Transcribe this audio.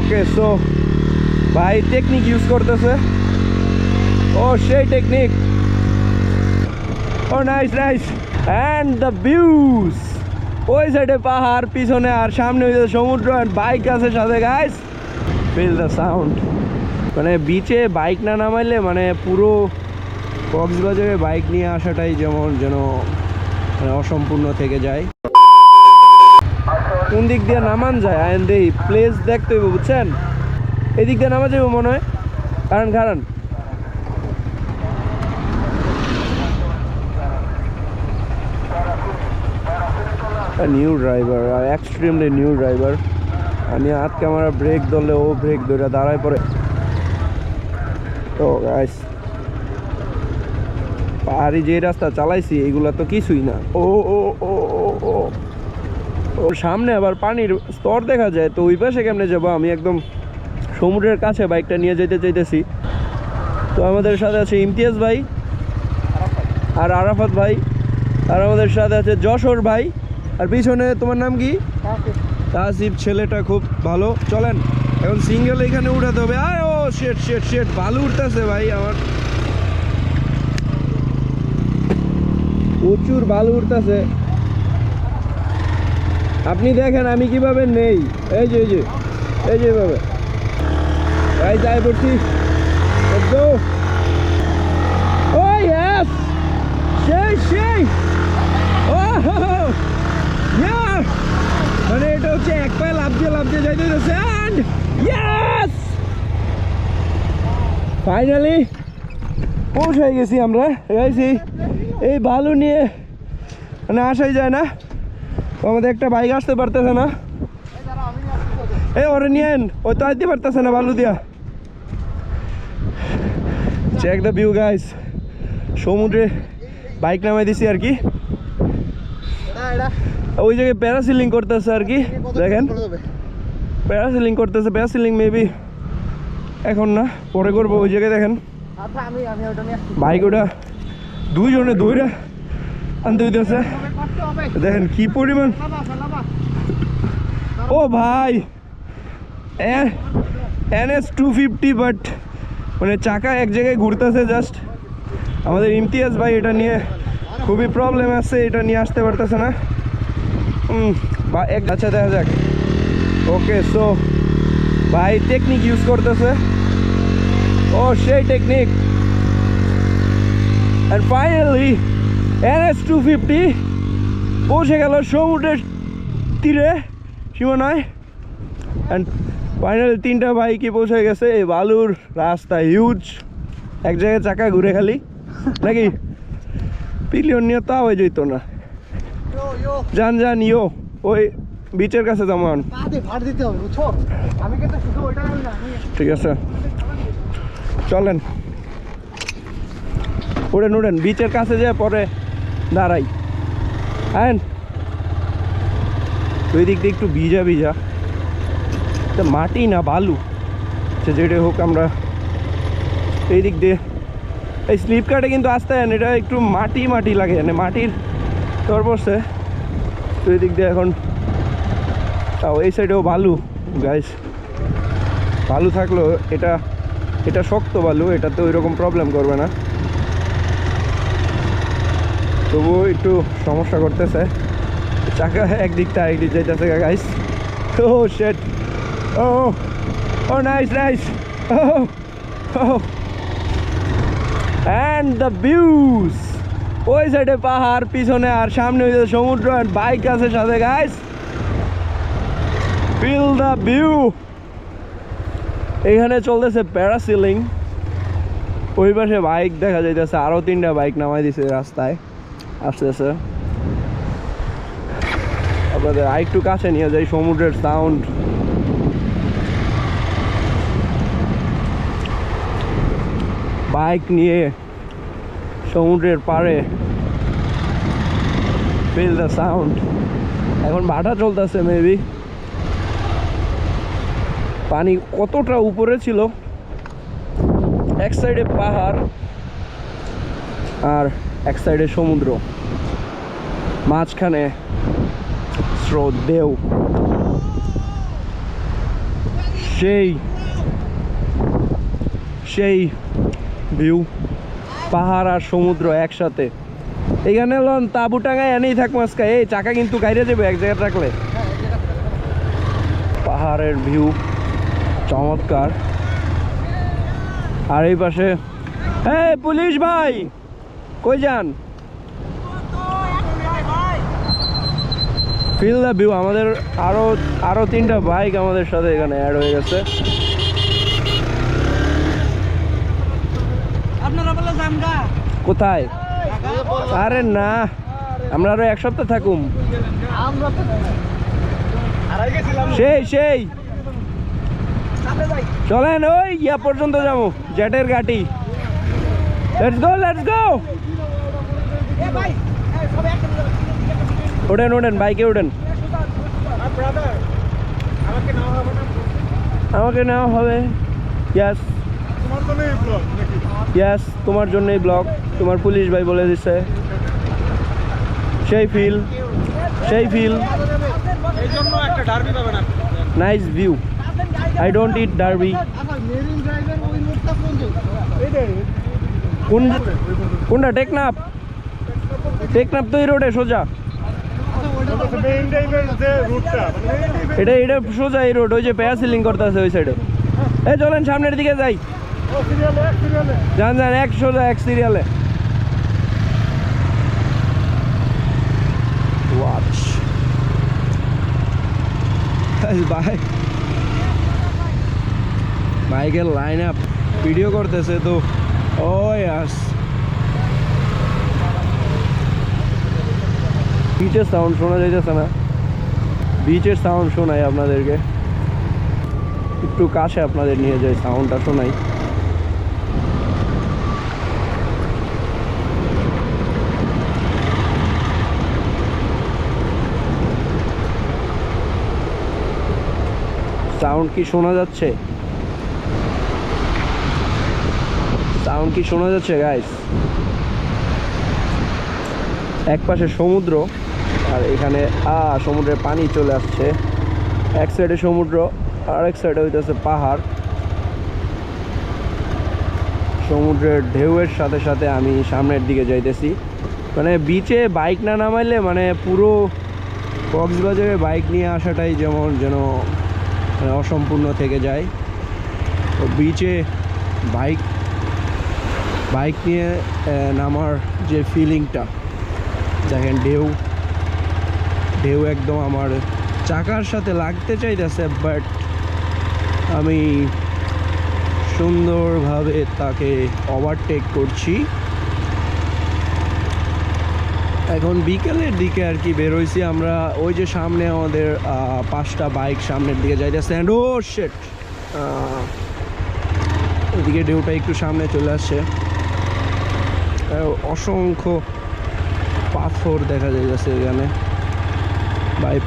ওকে so ভাই technique use করতেছে। ও, সেই technique O nice nice and the views ওই সাইডে পাহাড়, পিছনে আর সামনে যে সমুদ্র আর বাইক আছে সাথে গাইস ফিল দ্য সাউন্ড মানে বিচে বাইক না নামাইলে মানে পুরো কক্সবাজারে বাইক নিয়ে আসাটাই যেমন যেন মানে অসম্পূর্ণ থেকে যায়। কোন দিক দিয়ে নামান যায়? আইন দেই প্লেস দেখতে হইব, বুঝছেন? এদিক দিয়ে নামা যাবে মনে হয়। কারণ কারণ? নিউ ড্রাইভার আর এক্সট্রিমলি নিউ ড্রাইভার আমি হাত ক্যামেরা ব্রেক ধরলে ও ব্রেক ধরে দাঁড়ায় পড়ে। তো গাইস পাহাড়ি যে রাস্তা চালাইছি, এগুলা তো কিছুই না। ও ও ও ও ও। ওর সামনে আবার পানির স্তর দেখা যায় তো ওই পাশে কেমনে যাব? আমি একদম সমুদ্রের কাছে বাইকটা নিয়ে যেতে চাইতেছি। তো আমাদের সাথে আছে ইমতিয়াজ ভাই আর আরাফাত ভাই। আর আমাদের সাথে আছে যশোর ভাই। আর পিছনে তোমার নাম কি? তাসিফ। ছেলেটা খুব ভালো। চলেন এখন সিঙ্গেল এখানে উঠাতে হবে। আয় ও শেট শেট শেট ভালো উঠতেছে ভাই আমার। প্রচুর ভালো উঠতেছে আপনি দেখেন আমি কীভাবে নেই। এই যে এই যে এই যে এইভাবে এই যাই পড়ছি! মানে এটা হচ্ছে এক পায়ে and ফাইনালি পৌঁছাই গেছি আমরা। এই ভালো নিয়ে মানে আসাই যায় না। আমাদের একটা বাইক আসতে পারতেছে না। এই ওরে নিয়েন ওই তো আসতে পারতেছে না বালু দিয়া। চেক দ্য ভিউ গাইস সমুদ্রে বাইক নামাই দিছি আর কি। ওই জায়গায় প্যারাসিলিং করতেছে আর কি দেখেন। প্যারাসিলিং করতেছে প্যারাসিলিং মেবি এখন না পরে করব ওই জায়গায় দেখেন। আচ্ছা আমি আমি ওটা বাইক দুইজনে দৌড়া আনতে হইতেছে। হবে দেখেন কি পরিমাণ? ও ভাই এনএস টু ফিফটি বাট মানে চাকা এক জায়গায় ঘুরতেছে জাস্ট আমাদের ইমতিয়াজ ভাই এটা নিয়ে খুবই প্রবলেম আছে, এটা নিয়ে আসতে পারতেছে না। বা এক আচ্ছা দেখা যাক। ওকে সো ভাই টেকনিক ইউজ করতেছে। ও, সেই technique and finally NS two fifty পৌঁছে গেল সমুদ্রের তীরে সীমানায়। অ্যান্ড ফাইনাল তিনটা বাইকই পৌঁছে গেছে এই বালুর রাস্তা হিউজ এক জায়গায় চাকা ঘুরে খালি। নাকি? পিলিয়ন নিয়ে তাও হয়ে যেত না। যান যান ইয়ো ওই বিচের কাছে যেমন ঠিক আছে। চলেন। উড়েন উড়েন বিচের কাছে যে পরে দাঁড়াই। হ্যাঁ ওই দিক দিয়ে একটু ভিজা ভিজা। এটা মাটি না, বালু? সে যেটা হোক আমরা এই দিক দিয়ে এই স্লিপ কাটে কিন্তু আসতে হয় এটা একটু মাটি মাটি লাগে মানে মাটির তোর পড়ছে। তো এই দিক দিয়ে এখন তাও এই সাইডেও বালু গাইস বালু থাকলেও এটা এটা শক্ত বালু, এটাতে ওই রকম প্রবলেম করবে না। তবুও একটু সমস্যা করতেছে। চাকা একদিকটা একদিক যাইতেছে গাইস ও শেট ও ও নাইস নাইস ও অ্যান্ড দ্য ভিউজ ওই সাইডে পাহাড়, পিছনে আর সামনে ওই সমুদ্র আর বাইক আছে সাথে গাইস ফিল দ্য ভিউ এখানে চলতেছে প্যারাসিলিং ওই পাশে বাইক দেখা যাইতেছে, আরও তিনটা বাইক নামাই দিছে রাস্তায়। আসতেছে আপনাদের আরেকটু কাছে নিয়ে যাই, সমুদ্রের সাউন্ড বাইক নিয়ে সমুদ্রের পাড়ে ফিল দ্য সাউন্ড এখন ভাটা চলতেছে মেবি পানি কতটা উপরে ছিল? এক সাইডে পাহাড় আর এক সাইডে সমুদ্র, মাঝখানে স্রোত, ঢেউ। সেই সেই ভিউ পাহাড় আর সমুদ্র একসাথে। এখানে লন তাবু টাঙায় এনেই থাক মাস্কা এই চাকা কিন্তু গাইরে যাবে এক জায়গায় রাখলে। পাহাড়ের ভিউ চমৎকার। আর এই পাশে এই পুলিশ ভাই! কই যান? ফিল দ্য ভিউ আমাদের আরও আরও তিনটা বাইক আমাদের সাথে এখানে অ্যাড হয়ে গেছে। কোথায়? আরে না আমরা আরও এক সপ্তাহ থাকুম। সেই সেই। চলেন ওই ইয়া পর্যন্ত যাব জেটের গাটি লেটস গো লেটস গো ওঠেন ওঠেন বাইকে ওঠেন আমাকে নেওয়া হবে। ইয়াস ইয়াস তোমার জন্যই ব্লগ তোমার পুলিশ ভাই বলে দিছে। সেই ফিল সেই feel nice view I don't it derby marine ড্রাইভের ওই রোডটা কোন এইটাই কোন কোনটা? টেকনাপ টেকনাপ তো এই রোডে সোজা। এটা এটা সোজা এই রোড ওই যে পেয়া সিলিং করতেছে ওই সাইডে এই চলেন সামনের দিকে যাই। যান যান, এক সোজা, এক সিরিয়ালে বাই বাইকের লাইন আপ ভিডিও করতেছে তো। ও ইয়াস বিচের সাউন্ড শোনা যাইতেছে না। বিচের সাউন্ড শোনাই আপনাদেরকে। একটু কাছে আপনাদের নিয়ে যাই সাউন্ডটা শোনাই। সাউন্ড কি শোনা যাচ্ছে? সাউন্ড কি শোনা যাচ্ছে গাইস এক পাশে সমুদ্র, আর এখানে, আ, সমুদ্রের পানি চলে আসছে। এক সাইডে সমুদ্র, আর এক সাইডে হইতেছে পাহাড়। সমুদ্রের ঢেউয়ের সাথে সাথে আমি সামনের দিকে যাইতেছি। মানে বিচে বাইক না নামাইলে মানে পুরো কক্সবাজারে বাইক নিয়ে আসাটাই যেমন যেন মানে অসম্পূর্ণ থেকে যায়। তো বিচে বাইক বাইক নিয়ে নামার যে ফিলিংটা দেখেন ঢেউ ঢেউ একদম আমার চাকার সাথে লাগতে চাইতেছে বাট আমি সুন্দরভাবে তাকে ওভারটেক করছি। এখন বিকেলের দিকে আর কি বেরোইছি আমরা, ওই যে সামনে আমাদের পাঁচটা বাইক সামনের দিকে যাইতেছে অ্যান্ড ও শেট এদিকে ঢেউটা একটু সামনে চলে আসছে। অসংখ্য পাথর দেখা যাইতেছে এখানে। বাই